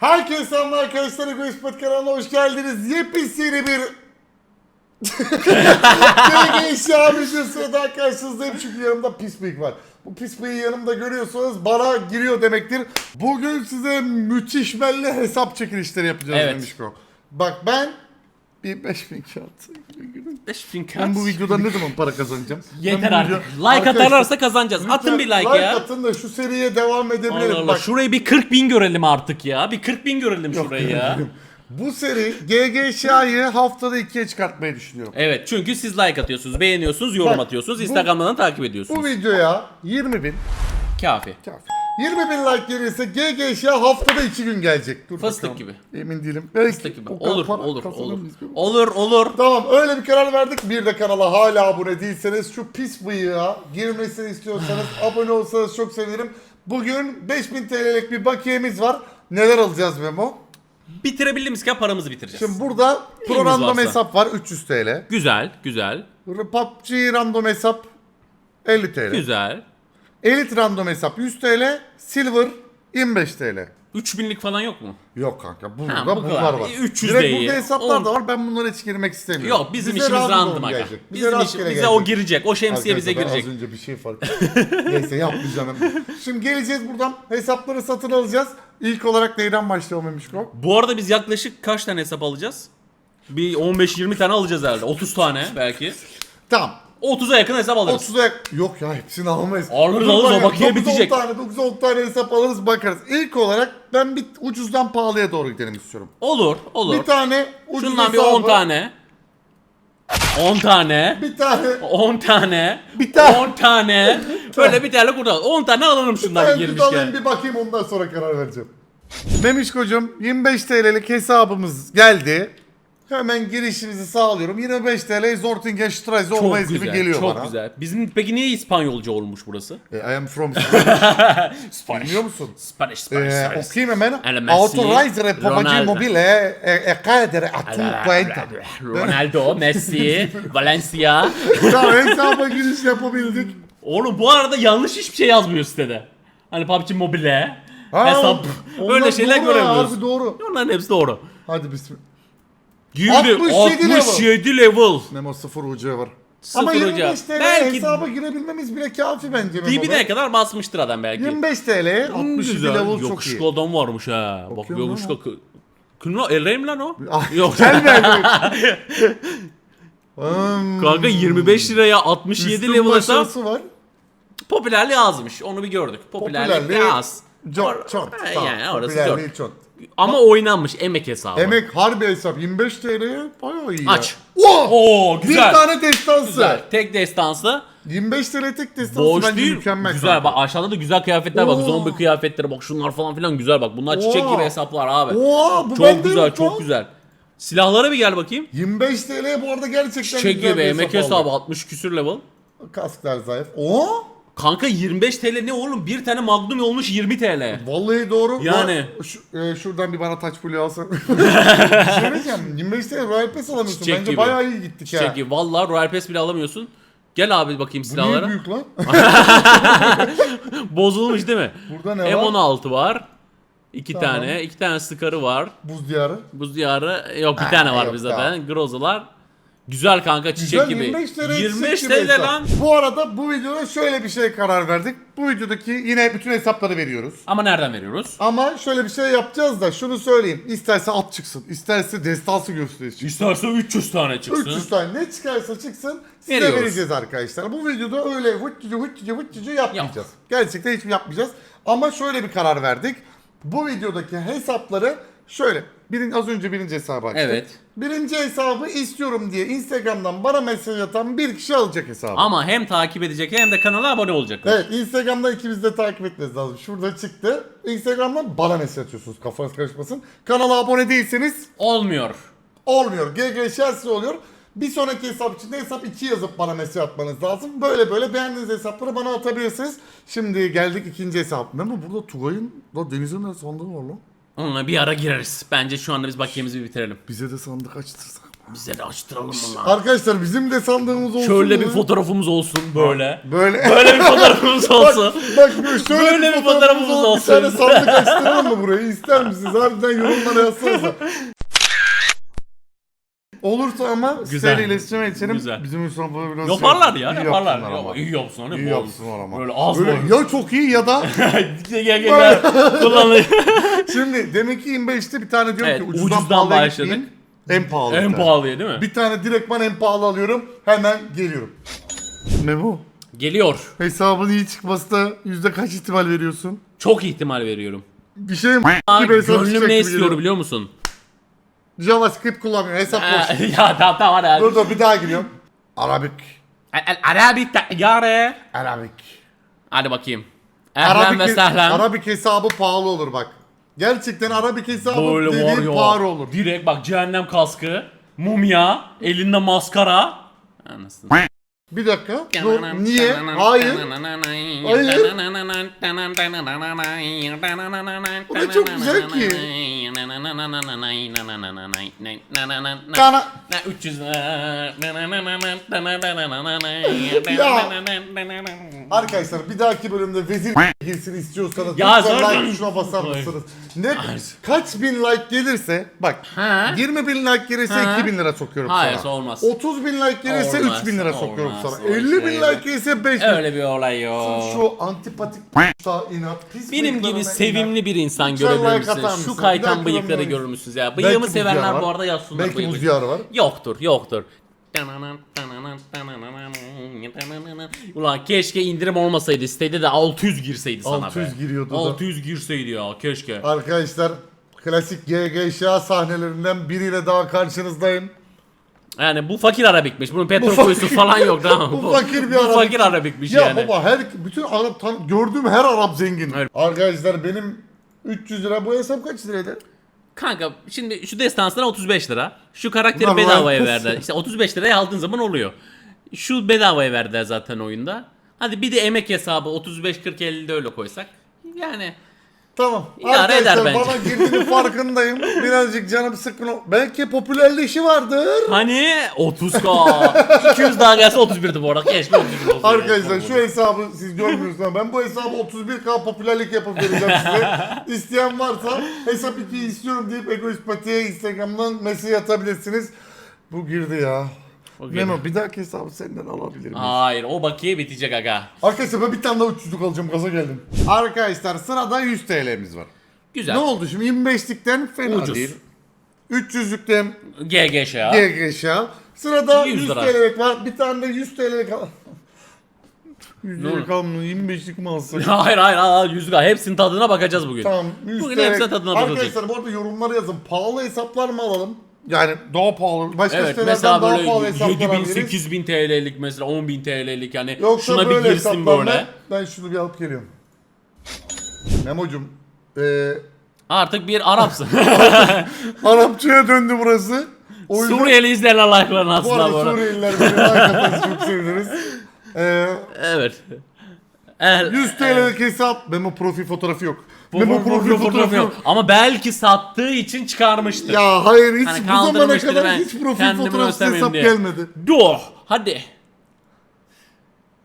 Herkese selamlar arkadaşlar. Egoist Pat kanalına hoş geldiniz. Yepyeni bir TG eşya videosu daha karşınızdayım çünkü yanımda pis bıyık var. Bu pis bıyığı yanımda görüyorsanız bana giriyor demektir. Bugün size müthiş belli hesap çekilişleri yapacağız Evet. Memişko. Bak ben bir 5000 kağıt. 5000 kağıt. Ben bu videodan ne zaman para kazanacağım? Yeter Ben bu artık. video- Like Arkadaşlar, atarlarsa kazanacağız. Atın bir like, ya. atın da şu seriye devam edebilirim. Allah Allah. Bak, Şurayı bir 40 bin görelim artık ya. Bir 40 bin görelim şurayı ya. Bu seri GG Şah'ı haftada ikiye çıkartmayı düşünüyorum. Evet çünkü siz like atıyorsunuz, beğeniyorsunuz, yorum Bak, atıyorsunuz. bu- Instagram'dan takip Bu ediyorsunuz. videoya 20 bin Kafi. kafi. 20 bin like gelirse GG Şah haftada 2 gün gelecek. Dur Fıstık bakalım. gibi. Emin değilim. Belki Fıstık gibi. o Olur, para olur, kazanır olur. mıyız? Olur, olur. Tamam öyle bir karar verdik. Bir de kanala hala abone değilseniz şu pis bıyığa girmesini istiyorsanız abone olsanız çok sevinirim. Bugün 5000 TL'lik bir bakiyemiz var. Neler alacağız Memo? Bitirebildiğimiz kadar paramızı bitireceğiz. Şimdi burada pro Neyimiz random varsa. hesap var 300 TL. Güzel, güzel, PUBG random hesap 50 TL. güzel. Elite random hesap 100 TL. Silver 25 TL. 3000'lik falan yok mu? Yok kanka burada Ha, bu bunlar var. 300 Direkt de iyi. burada hesaplar On- da var. Ben bunlara hiç girmek istemiyorum. Yok bizim Bize işimiz random aga. gelecek. Bizim iş, bize gelecek. o girecek. O şemsiye bize Arkadaşlar, ben girecek. Az önce bir şey fark. Neyse yapmayacağım. Şimdi geleceğiz buradan. Hesapları satın alacağız. İlk olarak neyden başlayalım Memişko? Bu arada biz yaklaşık kaç tane hesap alacağız? Bir 15-20 tane alacağız herhalde. 30 tane belki. Tamam. 30'a yakın hesap alırız. 30'a yak- Yok ya hepsini almayız. Alırız, Dur alırız, o bakiye 9-10 bitecek. tane, 9-10 tane hesap alırız bakarız. İlk olarak ben bir ucuzdan pahalıya doğru gidelim istiyorum. Olur, olur. Bir tane ucuz Şundan bir hesabı, 10 tane. 10 tane. Bir tane 10 tane. Bir tane. 10 tane. Böyle bir tane kurtar. 10 tane alalım şundan Ben bir girmişken. bir bakayım ondan sonra karar vereceğim. Memişkocuğum 25 TL'lik hesabımız geldi. Hemen girişimizi sağlıyorum. 25 TL Zortingen Strasse Çok olmayız güzel, gibi geliyor çok bana. güzel. Bizim peki niye İspanyolca olmuş burası? E, I am from Spanish. Biliyor musun? Spanish, Spanish, Ee, Spanish. okuyayım hemen. El Messi, Autorize Pomagi Ronaldo. Mobile e, e cadere a tu cuenta. Ronaldo, Messi, Valencia. tamam hesaba giriş yapabildik. Oğlum bu arada yanlış hiçbir şey yazmıyor sitede. Hani PUBG Mobile, Ha, hesap, onlar öyle şeyler doğru ya, göremiyoruz. Harbi doğru. Onların hepsi doğru. Hadi bismillah. Girdi 67 level. 67 level. Memo 0 ucu var. Sıfır Ama ucu. 25 TL Belki hesaba girebilmemiz bile kafi bence Memo. dibine kadar basmıştır adam belki. 25 TL 67 Güzel. level çok iyi. Yakışıklı adam varmış ha. Bak Bakıyorum yakışıklı. El Rey mi lan o? Ah, Yok. Gelme. Hmm, Kanka 25 liraya 67 üstün level hesap başarısı var. popülerliği azmış. Onu bir gördük. Popülerliği, Popülerliği az. Çok çok. Yani orası Popülerliği çok. Ama oynanmış emek hesabı. Emek harbi hesap 25 TL'ye bayağı iyi Aç. ya. Oh! Oo güzel. Bir tane destansı. Güzel. Tek destansı. 25 TL tek destansı Boş bence değil. mükemmel. güzel kanka. bak aşağıda da güzel kıyafetler bak. Oo. Zombi kıyafetleri bak şunlar falan filan güzel bak. Bunlar çiçek Oo. gibi hesaplar abi. Oo, bu çok bende güzel yok çok güzel. Silahlara bir gel bakayım. 25 TL bu arada gerçekten Çiçek güzel gibi bir emek hesap hesabı aldık. 60 küsür level. Kasklar zayıf. Oo! Kanka 25 TL ne oğlum? Bir tane Magnum olmuş 20 TL. Vallahi doğru. Yani. Bak, Şu, e, şuradan bir bana taç pulü alsan. Bir şey diyeceğim. 25 TL Royal Pass alamıyorsun. Çiçek Bence gibi. bayağı iyi gittik Çiçek ya. gibi. Valla Royal Pass bile alamıyorsun. Gel abi bakayım Bu niye silahlara. büyük lan? Bozulmuş değil mi? Burada ne var? M16 var. İki Tamam. tane. iki tane Scar'ı var. Buz diyarı. Buz diyarı yok bir Ha, tane var yok, bizde zaten. Grozalar. Güzel kanka çiçek Güzel, gibi. 25 TL 25 çiçek gibi TL hesap. lan. Bu arada bu videoda şöyle bir şey karar verdik. Bu videodaki yine bütün hesapları veriyoruz. Ama nereden veriyoruz? Ama şöyle bir şey yapacağız da şunu söyleyeyim. İsterse at çıksın, isterse destansı gösterisi çıksın. İsterse 300 tane çıksın. 300 tane ne çıkarsa çıksın size Veriyoruz. vereceğiz arkadaşlar. Bu videoda öyle vıtçıcı vıtçıcı vıtçıcı yapmayacağız. Gerçekten hiç yapmayacağız. Ama şöyle bir karar verdik. Bu videodaki hesapları şöyle. Birin, az önce birinci hesabı açtık. Evet. Birinci hesabı istiyorum diye Instagram'dan bana mesaj atan bir kişi alacak hesabı. Ama hem takip edecek hem de kanala abone olacak. Evet Instagram'dan ikimiz de takip etmeniz lazım. Şurada çıktı. Instagram'dan bana mesaj atıyorsunuz kafanız karışmasın. Kanala abone değilseniz Olmuyor. olmuyor. GG şersi oluyor. Bir sonraki hesap için de hesap 2 yazıp bana mesaj atmanız lazım. Böyle böyle beğendiğiniz hesapları bana atabilirsiniz. Şimdi geldik ikinci hesap. Ama burada Tugay'ın da Deniz'in de sandığı var lan. Onunla bir ara gireriz. Bence şu anda biz bakiyemizi bir bitirelim. Bize de sandık açtırsak. Bize de açtıralım bunlar. Arkadaşlar bizim de sandığımız olsun Şöyle bir fotoğrafımız olsun böyle. Böyle. Böyle bir fotoğrafımız Bak, olsun. bak böyle şöyle Böyle bir fotoğrafımız olsun. Bir tane sandık açtıralım mı burayı? İster misiniz? Harbiden yorumlara yazsanıza. Olursa ama Güzel. iletişime geçelim. Güzel. Bizim Hüsnü böyle biraz Yaparlar ya iyi yaparlar. yapsınlar ama. İyi yapsınlar. İyi bol. yapsınlar ama. Böyle az Böyle boy. ya çok iyi ya da gel gel gel. Kullanıyor. şimdi demek ki 25'te bir tane diyorum Evet, ki ucuzdan, ucuzdan pahalıya başladık. gitmeyeyim. En pahalı. en pahalıya değil mi? Bir tane direktman en pahalı alıyorum. Hemen geliyorum. Memo. Geliyor. Hesabın iyi çıkmasına yüzde kaç ihtimal veriyorsun? Çok ihtimal veriyorum. Bir şey mi? Gibi gönlüm ne istiyor biliyor musun? JavaScript kullanmıyor. Hesap boş. ya tamam tamam hadi. dur dur bir daha giriyorum. Arabik. El, el Arabi yare. Arabik. Hadi bakayım. Ehlen ve Arabik, sehlen. Arabik hesabı pahalı olur bak. Gerçekten Arabik hesabı Böyle var dediğin ya. pahalı olur. Direkt bak cehennem kaskı, mumya, elinde maskara. Anasını. Bir dakika. Dur. Niye? Hayır. O da çok güzel ki. Kana. 300 Arkadaşlar bir dahaki bölümde vezir girsin istiyorsanız Ya lütfen like tuşuna basar Hayır. mısınız? Ne kaç bin like gelirse bak Ha? 20 bin like gelirse Ha? 2 bin lira sokuyorum Hayır, sana. olmaz. 30 bin like gelirse Olmaz, 3 bin lira sokuyorum olmaz, sana. olmaz. 50 bin Öyle. like gelirse 5 bin. Öyle bir olay yok. Şu antipatik da inat pis Benim gibi sevimli bir insan Lütfen like görebilir atar misiniz? mısın? Şu Bir kaytan dahaki bıyıkları görür müsünüz ya? Bıyığımı diyarı sevenler var. bu arada yazsınlar Belki buz diyarı var. Yoktur, yoktur. Ulan keşke indirim olmasaydı. Sitede de 600 girseydi sana 600 be. giriyordu da. 600 girseydi ya keşke. Arkadaşlar klasik GGŞA sahnelerinden biriyle daha karşınızdayım. Yani bu fakir Arabikmiş. Bunun petrol fakir- kuyusu falan yok tamam mı? Bu fakir bir Bu Arabik. fakir Arabikmiş Ya yani. baba her bütün Arap tan gördüğüm her Arap zengin. Evet. Arkadaşlar benim 300 lira bu hesap kaç liraydı? Kanka şimdi şu destansına 35 lira. Şu karakteri Bunlar bedavaya royalties. verdiler. İşte 35 liraya aldığın zaman oluyor. Şu bedavaya verdiler zaten oyunda. Hadi bir de emek hesabı 35 40 50 de öyle koysak. Yani Tamam. İdare eder Arkadaşlar bence. bana girdiğinin farkındayım. Birazcık canım sıkkın. ol- Belki popülerleşi vardır. hani 30k 200 daha gelse 31'di bu arada. Keşke 31 olsaydı. Arkadaşlar şu hesabı siz görmüyorsunuz ama ben bu hesabı 31k popülerlik yapıp vereceğim size. İsteyen varsa hesap 2'yi istiyorum deyip Egoist Pati'ye Instagram'dan mesaj atabilirsiniz. Bu girdi ya. O. Memo bir dahaki hesabı senden alabilir miyim? Hayır o bakiye bitecek aga. Arkadaşlar ben bir tane daha 300'lük alacağım gaza geldim. Arkadaşlar sırada 100 TL'miz var. Güzel. Ne oldu şimdi 25'likten fena Ucuz. değil. 300'lükten GG şey ya. GGŞ. Sırada 100 100 lira. TL'lik var. Bir tane de 100 TL'lik al. 100 Ne oldu? TL'lik almıyor. 25'lik mi alsak? hayır hayır hayır 100 lira. Hepsinin tadına bakacağız bugün. Tamam 100 Bugün TL. hepsine tadına bakılacak. Arkadaşlar bu arada yorumlara yazın. Pahalı hesaplar mı alalım? Yani daha pahalı. Başka Evet sitelerden mesela daha böyle pahalı hesaplar 7000 alabiliriz. 8000 TL'lik mesela 10000 TL'lik yani Yoksa şuna bir böyle girsin hesaplar böyle. Ben, ben şunu bir alıp geliyorum. Memo'cum. Eee Artık bir Arapsın. Arapçaya döndü burası. O yüzden Suriyeli izleyenler like'larını bu aslında bu arada. Suriyeliler beni çok seviniriz. Eee Evet. El, 100 TL'lik hesap. Memo profil fotoğrafı yok. Memo profil fotoğrafı yok. Ama belki sattığı için çıkarmıştır. Ya hayır hiç Hani bu zamana kaldırmıştır kadar ben hiç profil kendimi fotoğrafı göstermeyeyim hesap diye. gelmedi. Dur. Hadi.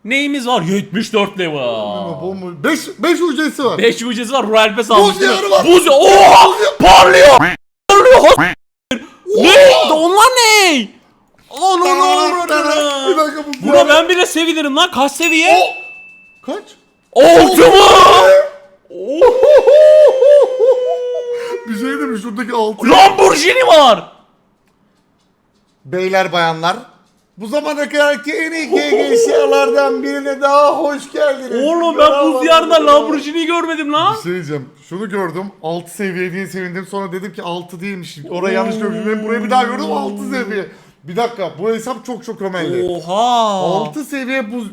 Neyimiz var? 74 level. Memo 5 5 ucesi var. 5 ucuz var. Royal Pass almış. diyarı var. Buz Oha! Parlıyor. Parlıyor. ne? Onlar ne? Onu Bir dakika bu. Buna ben bile sevinirim lan. Kaç seviye? Kaç? Altı mı? Bir şey demiş şuradaki altı. Lamborghini var. Beyler bayanlar. Bu zamana kadarki en iyi GGS'lardan birine daha hoş geldiniz. Oğlum ben buz diyarında Lamborghini görmedim lan. Bir şey diyeceğim. Şunu gördüm. 6 seviye diye sevindim. Sonra dedim ki 6 değilmiş. Oraya yanlış görmüşüm. Buraya bir daha gördüm 6 seviye. Bir dakika. Bu hesap çok çok ömelli. Oha. 6 seviye buz...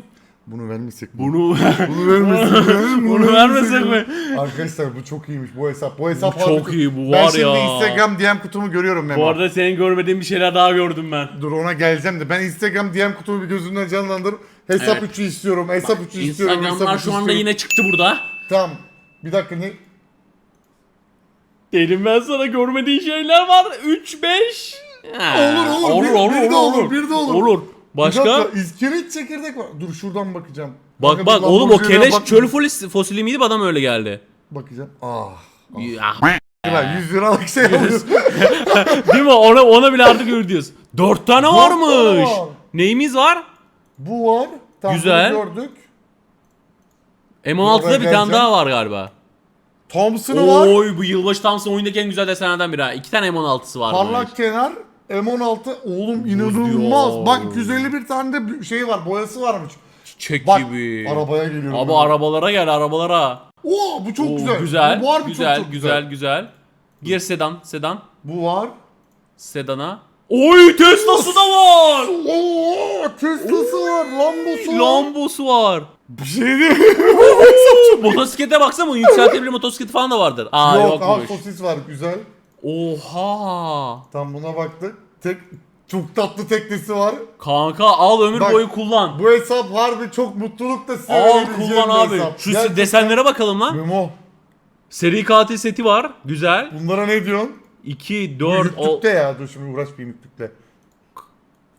Bunu vermesek mi? Bunu Bunu vermesek mi? Bunu vermesek mi? Arkadaşlar bu çok iyiymiş bu hesap. Bu hesap çok iyi, bu Ben var şimdi ya. Instagram DM kutumu görüyorum Memo. Bu arada senin görmediğin bir şeyler daha gördüm ben. Dur ona geleceğim de ben Instagram DM kutumu bir gözümden canlandırıp hesap Evet. 3'ü istiyorum. Hesap 3'ü istiyorum. hesap Instagramlar 3'ü şu anda istiyorum. yine çıktı burada. Tamam. Bir dakika ne? Dedim ben sana görmediğin şeyler var. 3 5 Ha, Olur, olur. Bir- bir de olur, bir de olur. Olur. Bir Başka? dakika, iskelet çekirdek var. Dur şuradan bakacağım. Bak bak dur, oğlum o keleş bak- çöl fosili, fosili miydi bana mı öyle geldi? Bakacağım. Ah. Ya, Lan 100 liralık şey alıyor. Değil mi? Ona, ona bile artık öyle diyoruz. Dört tane Dört varmış. tane var. Neyimiz var? Bu var. Tam Güzel. gördük. M16'da bir geleceğim. tane daha var galiba. Thompson'ı var. Oy bu yılbaşı Thompson oyundaki en güzel desenlerden biri ha. İki tane M16'sı var. Parlak kenar. M16 oğlum inanılmaz. ya. Bak 251 tane de şey var. Boyası varmış. Çek Bak gibi. arabaya geliyorum. Abi ben. arabalara gel arabalara. Oo bu çok Oo, güzel. Güzel. Bu harbi güzel, çok, çok güzel, güzel. Gir sedan, sedan. Bu var. Sedana. Oy Tesla'sı da var. Oo Tesla'sı var. Lambosu var. Lambosu var. Bir şey değil. Motosiklete baksana bu yükseltebilir motosikleti falan da vardır. Aa Yok yokmuş. sosis var güzel. Oha. Tam buna baktık. Tek çok tatlı teknesi var. Kanka al ömür Bak, boyu kullan. Bu hesap harbi çok mutluluk da size Al kullan abi. hesap. Şu Gerçekten- desenlere bakalım lan. Memo Seri katil seti var. Güzel. bunlara ne diyorsun? 2, 4, o... Yüklükte ya dur şimdi uğraşmayayım yüklükle.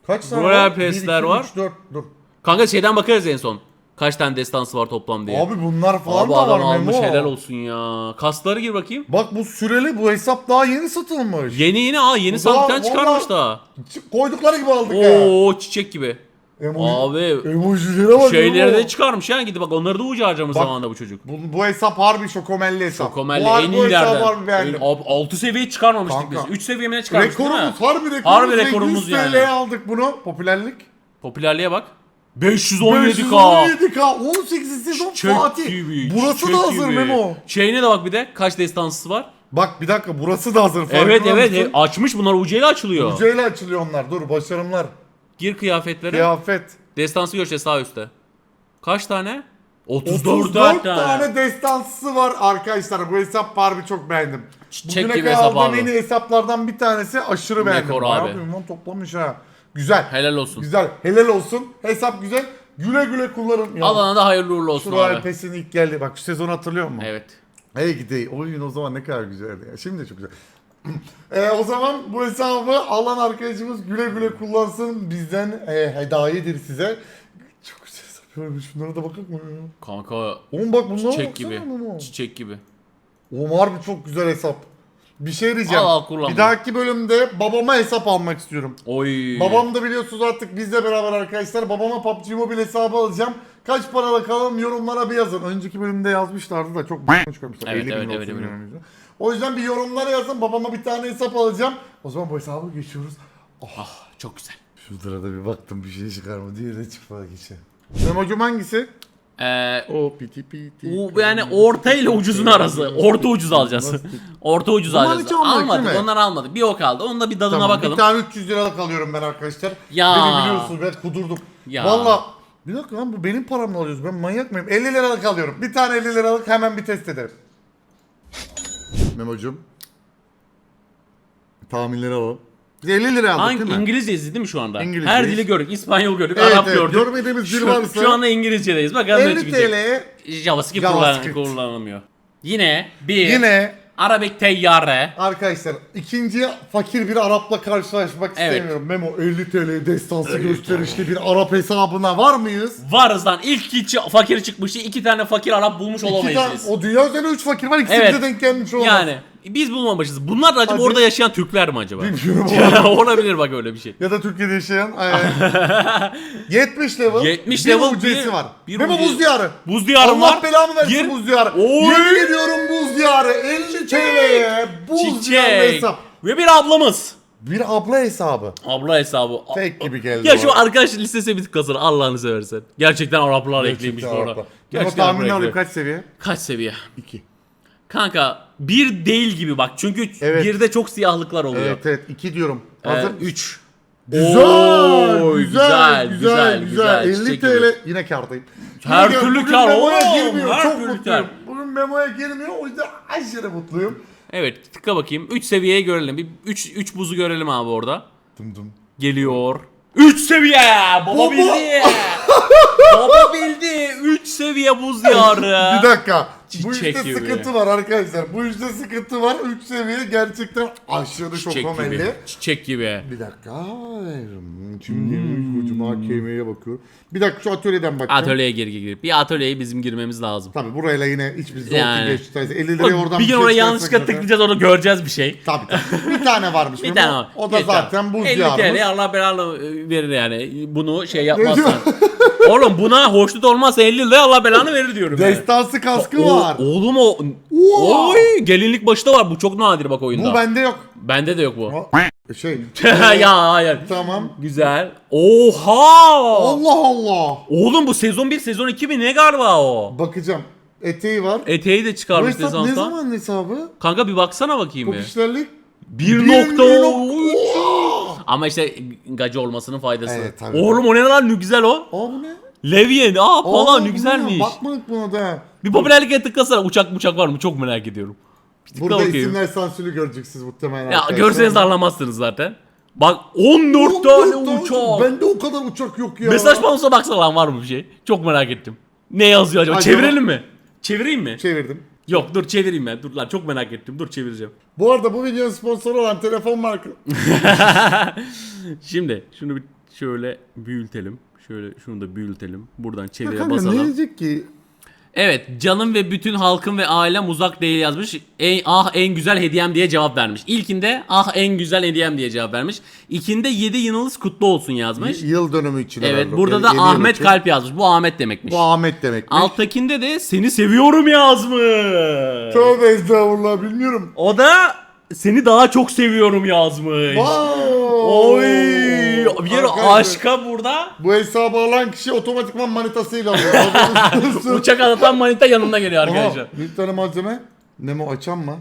Kaç tane Royal var? Pass'ler 1, 2, var. 3, 4 dur. Kanka şeyden bakarız en son. Kaç tane destansı var toplam diye. Abi bunlar falan Abi da adam var almış Memo. helal olsun ya. Kasları gir bakayım. Bak bu süreli bu hesap daha yeni satılmış. Yeni yeni aa yeni Bu daha- sandıktan çıkarmış vallahi- daha. Koydukları gibi aldık ya. Oo çiçek gibi. Emoji, Abi emojilere bak. şeyleri Memo. de çıkarmış ya gidip bak onları da ucu harcamış Bak, zamanında bu çocuk. Bu, bu hesap harbi şokomelli hesap. Şokomelli bu, harbi en bu hesabı iyilerden. harbi beğendim. Abi 6 seviye çıkarmamıştık Kanka. biz. 3 seviyemine çıkarmıştık değil mi? Rekorumuz harbi rekorumuz. Harbi rekorumuz 100 yani. TL'ye aldık bunu. Popülerlik. Popülerliğe bak. 517k. 517K. 18 sezon Çek Fatih. gibi. Burası çek da hazır gibi. Memo. Şeyine de bak bir de kaç destansısı var. Bak bir dakika burası da hazır. Evet farkında evet mısın? he- açmış bunlar ucuyla açılıyor. Ucuyla açılıyor onlar. Dur başarımlar. Gir kıyafetlere. Kıyafet. Destansı göreceğiz sağ üstte. Kaç tane? 34, 34 tane. destansısı var arkadaşlar. Bu hesap harbi çok beğendim. Çiçek Bugüne gibi kadar hesap aldığım abi. en iyi hesaplardan bir tanesi aşırı beğendim. Bayağı abi. bir ünvan toplamış ha. Güzel. Helal olsun. Güzel. Helal olsun. Hesap güzel. Güle güle kullanın. Ya, Alana da hayırlı uğurlu olsun Royal abi. Pass'in ilk geldi. Bak şu sezon hatırlıyor musun? Evet. Hey gidey. Oyun o zaman ne kadar güzeldi ya. Şimdi de çok güzel. e, o zaman bu hesabı alan arkadaşımız güle güle kullansın. Bizden e, hediyedir size. Çok güzel hesap. Ya, Şunlara da bakalım mı? Kanka Oğlum bak bunlara çiçek gibi. Çiçek gibi. Oğlum harbi çok güzel hesap. Bir şey diyeceğim. Al, al, kullan bir bunu. dahaki bölümde babama hesap almak istiyorum. Oy. Babam da biliyorsunuz artık bizle beraber arkadaşlar. Babama PUBG Mobile hesabı alacağım. Kaç paralı kalalım yorumlara bir yazın. Önceki bölümde yazmışlardı da çok b***mış koymuşlar. Evet, 50 bin evet, olsun evet, evet. ne. O yüzden bir yorumlara yazın. Babama bir tane hesap alacağım. O zaman bu hesabı geçiyoruz. Ah çok güzel. Şurada da bir baktım bir şey çıkar mı diye de çıkmadı geçe. Memocum hangisi? Ee, O piti piti. o yani orta ile ucuzun arası. Orta ucuz alacağız. Orta ucuz Bunlar alacağız. almadık? Onlar almadı. Bir o kaldı. Onun da bir tadına Tamam, bakalım. Bir tane 300 liralık alıyorum ben arkadaşlar. Ya. Beni biliyorsunuz ben kudurdum. Ya. Valla bir dakika lan bu benim paramla alıyoruz. Ben manyak mıyım? 50 liralık alıyorum. Bir tane 50 liralık hemen bir test ederim. Memo'cum. Tahminleri alalım. Biz 50 lira aldık Hangi değil mi? İngilizceyiz değil mi şu anda? İngilizceyiz. Her dili gördük. İspanyol gördük. Evet, Arap evet. gördük. Görmediğimiz dil Şu, varsa- şu anda İngilizcedeyiz. Ne 50 çıkacak. TL'ye JavaScript, JavaScript. kullan- kullanılmıyor. Yine bir yine Arabik teyyare. arkadaşlar ikinci fakir bir Arap'la karşılaşmak Evet. istemiyorum. Memo 50 TL destansı gösterişli bir Arap hesabına var mıyız? Varız lan. İlk iki fakir çıkmıştı. iki tane fakir Arap bulmuş İki olamayız tane, biz. o dünya üzerinde 3 fakir var. İkisi Evet. bize denk gelmiş olmaz. Yani biz bulmamışız. Bunlar da acaba Hadi. orada yaşayan Türkler mi acaba? Bilmiyorum Olabilir bak öyle bir şey. Ya da Türkiye'de yaşayan e, 70 level 70 bir level bir- var. bir Memo mucize- buz diyarı. Buz diyarım Allah var. belamı versin Gir. buz diyarı. Oy. Yemin ediyorum buz diyarı 50 TL'ye buz diyarı Çiçek. hesap. Ve bir ablamız. Bir abla hesabı. Abla hesabı. Fake gibi geldi. Ya şu arada. arkadaş listesi bir tıklasın Allah'ını seversen. Gerçekten Araplar ekleymiş bu Gerçekten arada. Araplar. Gerçekten Araplar alayım eklemiş. kaç seviye? Kaç seviye? 2. Kanka bir değil gibi bak. Çünkü Evet. birde çok siyahlıklar oluyor. Evet evet 2 diyorum. Ee, Hazır. 3. Güzel, Oo, güzel, güzel, güzel, güzel, güzel. 50 Çiçek TL yine kardayım. Her Yine türlü kar oğlum, her çok türlü mutluyum. kar. Bugün memoya girmiyor o yüzden aşırı mutluyum. Evet tıkla bakayım. 3 seviyeyi görelim. Bir 3 3 buzu görelim abi orada. Dım dım. Geliyor. 3 seviye! Baba Baba! bildi. Baba bildi. 3 seviye buz diyarı. Bir dakika. Bu Çiçek işte gibi. sıkıntı var arkadaşlar. Bu işte sıkıntı var. 3 seviye gerçekten aşırı Çiçek şokomelli. gibi. Çiçek gibi. Bir dakika. Şimdi ucuma AKM'ye bakıyorum. Bir dakika şu atölyeden bakacağım. Atölyeye gir gir gir. Bir atölyeye bizim girmemiz lazım. Tabii burayla yine hiçbir zor Yani. yani. 50 liraya oradan bir gün şey oraya çıkarsak yanlışlıkla zaten- tıklayacağız orada göreceğiz bir şey. Tabii tabii. Bir tane varmış. Bir tane var. O da Geç zaten buz 50 diyarımız. TL Allah belanı verir yani. Bunu şey yapmazsan. Oğlum buna hoşnut olmazsa 50 lira Allah belanı verir diyorum. yani. Destansı kaskı O- var. Oğlum o. Oha! Oy, gelinlik başta var. Bu çok nadir bak oyunda. Bu bende yok. Bende de yok bu. O- Şey. ya hayır. tamam. Güzel. Oha! Allah Allah. Oğlum bu sezon 1 sezon 2 mi ne galiba o? Bakacağım. Eteği var. Eteği de Bu çıkarmış hesap ne zaman hesabı? Kanka bir baksana bakayım bir. Popişlerlik. 1.3 Ama işte gacı olmasının faydası. Evet, tabii. Oğlum o ne lan ne güzel o. Aa bu ne? Levyen aa falan ne güzelmiş. Bakmadık buna da. Bir popülerliğe tıklasana uçak uçak var mı çok merak ediyorum. Bir Burada bakayım. isimler sansürlü göreceksiniz muhtemelen. Ya arkadaşlar. görseniz anlamazsınız zaten. Bak 14, 14 tane tane uçak. Bende o kadar uçak yok ya. Mesaj panosu baksana lan var mı bir şey? Çok merak ettim. Ne yazıyor acaba? Acaba- Çevirelim mi? Çevireyim mi? Çevirdim. Yok dur çevireyim ben. Dur lan çok merak ettim. Dur çevireceğim. Bu arada bu videonun sponsoru olan telefon marka. Şimdi şunu bir şöyle büyütelim. Şöyle şunu da büyütelim. Buradan çevire Kanka ne basalım. diyecek ki? Evet canım ve bütün halkım ve ailem uzak değil yazmış. En, ah en güzel hediyem diye cevap vermiş. İlkinde ah en güzel hediyem diye cevap vermiş. İkinde 7 yılınız kutlu olsun yazmış. Yıl dönümü için. Evet herhalde. burada da yeni yıl Ahmet için. Kalp yazmış. Bu Ahmet demekmiş. Bu Ahmet demek. Alttakinde de seni seviyorum yazmış. Tövbe estağfurullah bilmiyorum. O da seni daha çok seviyorum yazmış. Wow. Oy! Bir yere Arkadaşlar, aşka burada. Bu hesabı alan kişi otomatikman manitasıyla alıyor. Haberiniz olsun. Uçak atan manita yanımda geliyor Aha, arkadaşlar. bir tane malzeme. Nemo açan mı?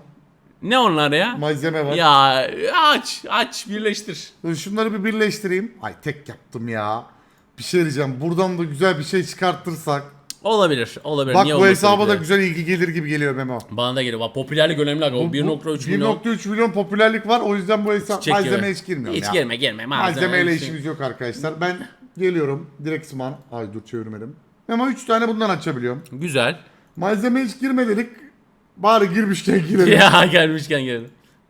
Ne onlar ya? Malzeme var. Ya aç aç birleştir. Şunları bir birleştireyim. Ay tek yaptım ya. Bir şey diyeceğim. Buradan da güzel bir şey çıkartırsak. Olabilir olabilir. Bak Niye bu olmasın hesaba da güzel ilgi gelir gibi geliyor Memo. Bana da geliyor. Bak popülerlik önemli. aga. O 1.3 milyon. 1.3 milyon popülerlik var. O yüzden bu hesap Çek malzemeye gibi. hiç girmiyorum Hiç girme girme. Malzeme Malzemeyle için. işimiz yok arkadaşlar. Ben geliyorum. Direksman. Ay dur çevirmedim. Ama 3 tane bundan açabiliyorum. Güzel. Malzeme hiç girme dedik. Bari girmişken girelim. ya gelmişken geldi.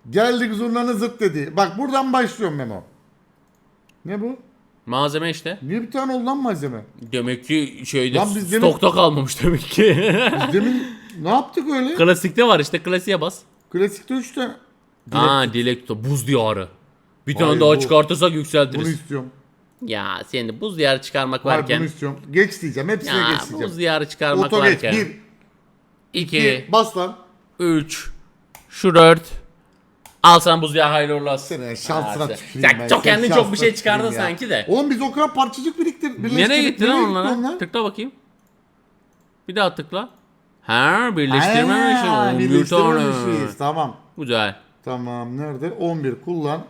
Geldik zurnanın zıt dedi. Bak buradan başlıyorum Memo. Ne bu? Malzeme işte. Niye bir tane oldu lan malzeme? Demek ki şeyde Lan biz demin- stokta kalmamış demek ki. Demin ne yaptık öyle? Klasikte var işte klasiğe bas. Klasikte 3 tane. Aa dilekto buz diyarı. Bir tane Hayır, daha bu- çıkartırsak Bunu yükseltiriz. istiyorum. Ya senin de buz diyarı çıkarmak Hayır varken. bunu istiyorum. Geç diyeceğim. Hepsine Ya geç buz diyeceğim. diyarı çıkarmak Oto geç. varken. 1, 2, 2, bas lan. 3, şu 4. Al sana buz diyarı hayırlı uğurlu olsun. Senin şansına Aa, tüküreyim sen ben. çok Senin kendin çok bir şansına şey çıkardın tüküreyim ya. sanki de. Oğlum biz o kadar parçacık biriktir. birleştirdik. Nereye gitti lan onlar? Tıkla bakayım. Bir daha tıkla. Ha birleştirmemişim. Ha, Bir tane. Birleştirmemişiz. Tamam. Güzel. Tamam nerede? 11 kullan.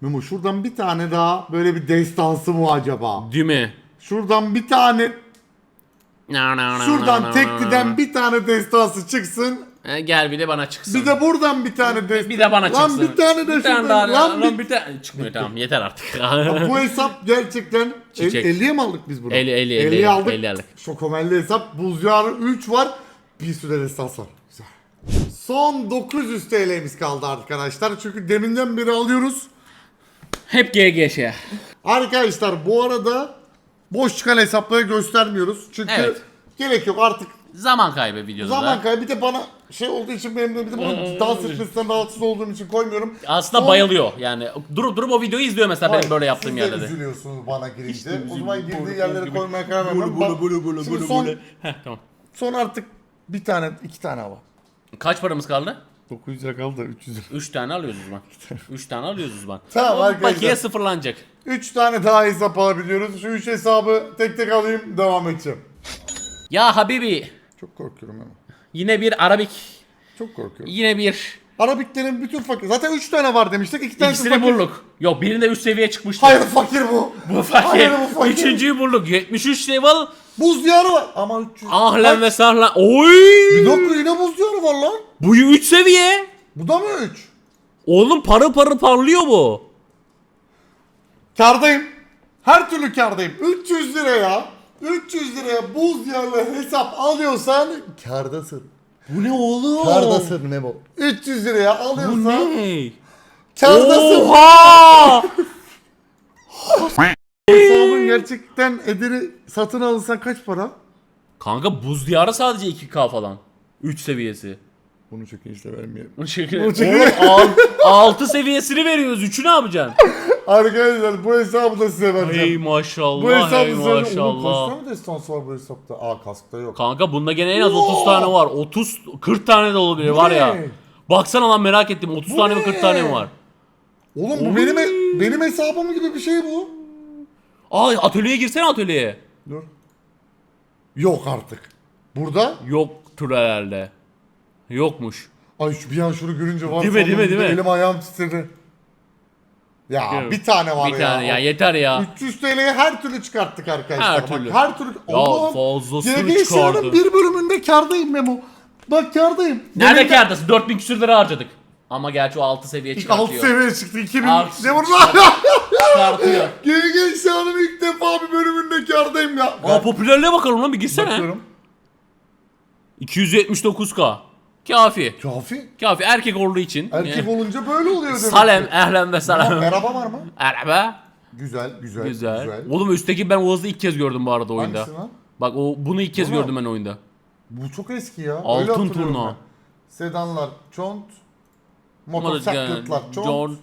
Memo şuradan bir tane daha böyle bir destansı mı acaba? Değil mi? Şuradan bir tane şuradan tekliden bir tane destansı çıksın. E, Gel bir de bana çıksın. Bir de buradan bir tane destansı. Bir de bana çıksın. Lan bir tane de bir tane şuradan. daha. Lan Lan, bir... tane. Çıkmıyor tamam yeter artık. Bu hesap gerçekten el, Çiçek. 50'ye mi aldık biz bunu? 50, 50, 50'ye 50, aldık. 50 aldık. Şokomelli hesap. Buz yarı 3 var. Bir sürü destans var. Güzel. Son 900 TL'miz kaldı arkadaşlar. Çünkü deminden beri alıyoruz. Hep GG şey. Arkadaşlar bu arada boş çıkan hesapları göstermiyoruz. Çünkü Evet. gerek yok artık Zaman kaybı videoda zaman da. kaybı. Bir de bana şey olduğu için benim de bir de bunu dans etmesinden rahatsız olduğum için koymuyorum. Aslında Son- bayılıyor. Yani durup durup o videoyu izliyor mesela benim böyle yaptığım Siz de yerde de. üzülüyorsunuz bana girince. O zaman girdiği yerlere koymaya karar vermem. Bak, böyle, böyle, Şimdi böyle, son. Heh, tamam. son artık bir tane, iki tane hava. Kaç paramız kaldı? 900 lira kaldı da 300 lira. 3 tane alıyoruz o zaman. 3 tane alıyoruz o zaman. Tamam O arkadaşlar. Bakiye sıfırlanacak. 3 tane daha hesap alabiliyoruz. Şu 3 hesabı tek tek alayım devam edeceğim. Ya Habibi. Çok korkuyorum ama. Yine bir Arabik. Çok korkuyorum. Yine bir. Arabiklerin bütün fakir. Zaten 3 tane var demiştik. 2 tanesi İkisini fakir. bulduk. Yok birinde 3 seviye çıkmıştı. Hayır fakir bu. Bu fakir. Hayır bu fakir. Üçüncüyü bulduk. 73 level. Buz diyarı var. Ama 300. Ahlen ve sahlen. Oy. Bir dakika yine buz diyarı var lan. Bu 3 seviye. Bu da mı 3? Oğlum parı parı parlıyor bu. Kardayım. Her türlü kardayım. 300 lira ya. 300 liraya buz diyarlı hesap alıyorsan kardasın. Bu ne oğlum? Kardasın Memo. 300 liraya Bu alıyorsan ne? kardasın. Oha! Hesabın gerçekten ederi satın alırsan kaç para? Kanka buz diyarı sadece 2K falan. 3 seviyesi. Bunu vermeyelim. Şekilde. Bu şekilde- Oğlum 6 seviyesini veriyoruz. 3'ü ne yapacaksın? Arkadaşlar bu hesabı da size Hey vereceğim. maşallah. Bu hesabı hey size maşallah. kaç tane destansı var bu hesapta? Aa kaskta yok. Kanka bunda gene en az 30 tane var. 30 40 tane de olabilir var ya. Baksana lan merak ettim. 30 Bu tane mi ne? 40 tane mi var? Oğlum bu benim benim hesabım gibi bir şey bu. Aa atölyeye girsene atölyeye. Dur. Yok artık. Burada Yoktur herhalde. Yokmuş. ay şu bir an şunu görünce var. Değil mi, değil mi, değil mi? Elim ayağım titredi. Ya mi? bir tane var bir ya. tane ya yeter ya. 300 TL'ye her türlü çıkarttık arkadaşlar. Her Bak, türlü. her türlü. Ya Allah'ım. fazlasını çıkardı. Bir bölümünde kardayım Memo. Bak kardayım. Nerede Demin de kârdasın? 4000 küsür lira harcadık. Ama gerçi o 6 seviye çıkartıyor. seviye çıktı. 2000 Alt- ne vurdu? çıkartıyor. GG Şahan'ın ilk defa bir bölümünde kardayım ya. Aa popülerliğe bakalım lan bir girsene. Bakıyorum. 279k. Kafi. Kafi. Kafi erkek olduğu için. Erkek olunca böyle oluyor demek Salem, ki. ehlen ve Ama salem. Merhaba var mı? Araba. Güzel, güzel, Güzel. güzel. Oğlum üstteki ben Oğuz'u ilk kez gördüm bu arada oyunda. Hangisi lan? Bak o bunu ilk kez Bu mu? gördüm ben oyunda. Bu çok eski ya. Altın hatırlıyorum turna. ben. Sedanlar çont. Motosikletler çont. John.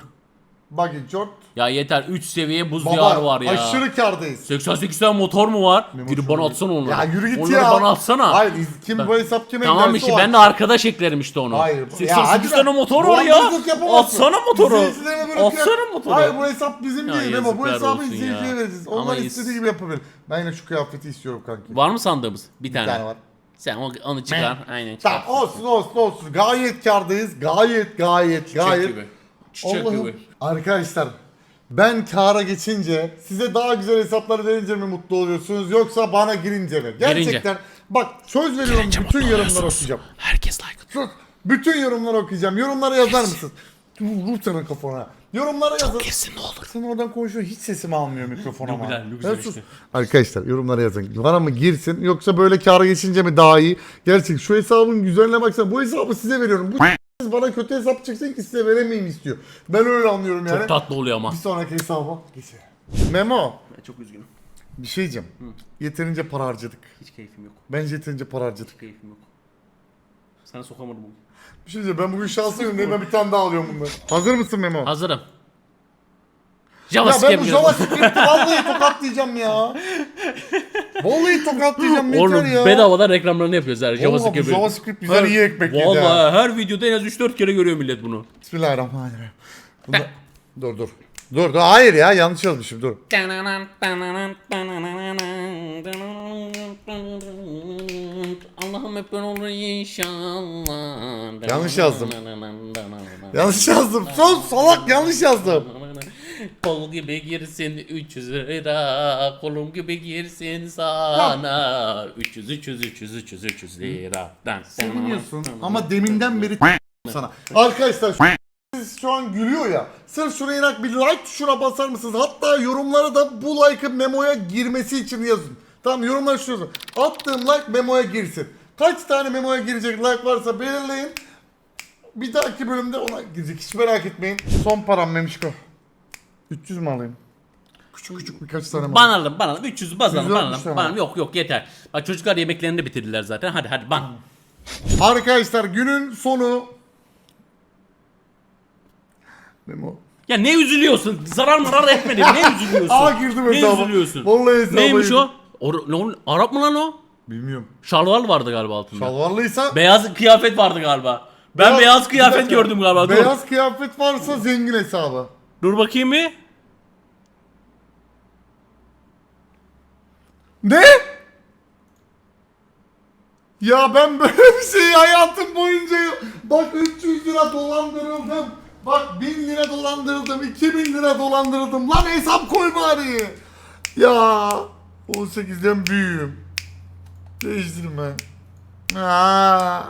Buggy çont. Ya yeter 3 seviye buz diyarı Baba var ya. aşırı kardayız. 88 tane motor mu var? Memo çok bana iyi. atsana onları. Ya yürü git onları ya. bana atsana. Hayır kim bu hesap kime Tamam giderse işte o ben de atsın. arkadaş eklerim işte onu. Hayır. 88 hadi tane motor var ya. Yapamazsın. Atsana motoru. Atsana motoru. Hayır bu hesap bizim Ya değil Memo. Bu yazıklar hesabı olsun izleyiciye ya. vereceğiz. Ama Onlar iz- istediği gibi yapabilir. Ben yine şu kıyafeti istiyorum kanki. Var mı sandığımız? Bir tane. Bir tane var. Sen o- onu çıkar. Aynen Tamam çıkar. olsun olsun olsun. Gayet kardayız. Gayet gayet gayet. gibi. Çiçek Allah'ım. gibi. Arkadaşlar ben kâra geçince size daha güzel hesaplar verince mi mutlu oluyorsunuz yoksa bana girince mi? Gerçekten bak söz veriyorum Girince bütün mutlu yorumları oluyorsunuz. okuyacağım. Herkes like atıyor. Sus. Bütün yorumları okuyacağım. Yorumlara yazar mısın? Vur senin kafana. Yorumlara yazın. Kesin ne olur. Sen oradan konuşuyorsun hiç sesimi almıyor mikrofon ama. güzel, Ben güzel sus. işte. Arkadaşlar yorumlara yazın. Bana mı girsin yoksa böyle kâra geçince mi daha iyi? Gerçekten şu hesabın güzelliğine baksana. Bu hesabı size veriyorum. Bu bana kötü hesap çıksın ki size veremeyeyim istiyor. Ben öyle anlıyorum yani. Çok tatlı oluyor ama. Bir sonraki hesaba geçelim. Memo Ben çok üzgünüm. bir şey diyeceğim. Yeterince para harcadık. Hiç keyfim yok. Bence yeterince para harcadık. Keyfim yok. Sana sokamadım onu. Bir şey diyeceğim ben bugün şanslıyım diye ben bir tane daha alıyorum bunları. Hazır mısın Memo? Hazırım. Ya JavaScript ben bu JavaScript'i vallahi tokatlayacağım ya. Vallahi tokatlayacağım yeter Oğlum ya. bedavadan reklamlarını yapıyoruz her Vallahi bu JavaScript'in. JavaScript bize iyi ekmek yedi ha. Vallahi her videoda en az 3-4 kere görüyor millet bunu. Bismillahirrahmanirrahim. Bunda... dur dur. Dur dur hayır ya yanlış yazmışım dur. Allah'ım hep ben olur inşallah. Yanlış yazdım. Yanlış yazdım. Son salak yanlış yazdım. Kol gibi girsin 300 lira, kolum gibi girsin sana 300 300 300 300 300 lira. Seviniyorsun ama deminden beri sana. Arkadaşlar şu- siz şu an gülüyor ya. Sırf şuraya inak bir like tuşuna basar mısınız? Hatta yorumlara da bu like'ın memoya girmesi için yazın. Tamam yorumlara şu yazın. Attığım like memoya girsin. Kaç tane memoya girecek like varsa belirleyin. Bir dahaki bölümde ona girecek. Hiç merak etmeyin. Son param Memişko. 300 mü alayım? Küçük küçük birkaç tane mi alayım? aldım, ban aldım. 300 baz aldım, 160 ban aldım. tamam. Ban aldım. Yok yok yeter. Bak çocuklar yemeklerini de bitirdiler zaten. Hadi hadi ban. Arkadaşlar günün sonu Memo. Ya ne üzülüyorsun? Zarar marar etmedim. Ne üzülüyorsun? Aa girdim Ne hesaba. üzülüyorsun? Vallahi hesaba Neymiş girdim. o? Or- ne o- Arap mı lan o? Bilmiyorum. Şalvar vardı galiba altında. Şalvarlıysa Beyaz kıyafet vardı galiba. Ben beyaz, bir kıyafet gördüm galiba. Dur. Beyaz kıyafet varsa zengin hesabı. Dur bakayım bir. Ne? Ya ben böyle bir şey hayatım boyunca bak 300 lira dolandırıldım. Bak 1000 lira dolandırıldım, 2000 lira dolandırıldım. Lan hesap koy bari. Ya 18'den büyüğüm. Değiştirme. Aa.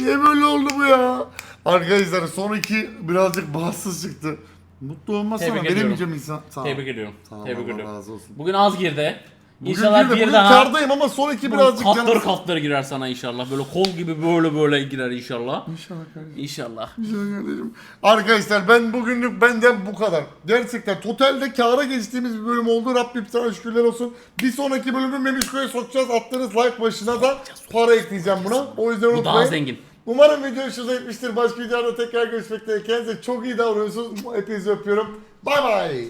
Niye böyle oldu bu ya? Arkadaşlar son iki birazcık bahtsız çıktı. Mutlu olmasana Tebrik ediyorum. veremeyeceğim insan. Sağ ol. Tebrik ediyorum. Sağ ol, Tebrik Allah ediyorum. razı olsun. Bugün az girdi. Bugün İnşallah bir bugün daha kardayım ama son iki birazcık katları canım. katları girer sana inşallah. Böyle kol gibi böyle böyle girer inşallah. İnşallah kardeşim. İnşallah. İnşallah kardeşim. Arkadaşlar ben bugünlük benden bu kadar. Gerçekten totalde kâra geçtiğimiz bir bölüm oldu. Rabbim sana şükürler olsun. Bir sonraki bölümü Memişko'ya sokacağız. Attığınız like başına da para ekleyeceğim buna. O yüzden Bu daha unutmayın. zengin. Umarım video hoşunuza gitmiştir. Başka videoda tekrar görüşmek üzere. Kendinize çok iyi davranıyorsunuz. Hepinizi öpüyorum. Bay bay.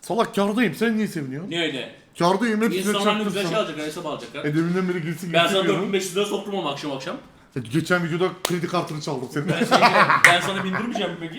Salak kârdayım. Sen niye seviniyorsun? Ne öyle? Kârdayım. Hepsine İnsanlar ne çaktım güzel şey sana. alacaklar, hesap alacaklar. E deminden beri girsin Ben girsin sana diyorum. 4500 lira soktum ama akşam akşam. E, Geçen videoda kredi kartını çaldım senin. Ben, şey, ben sana bindirmeyeceğim peki.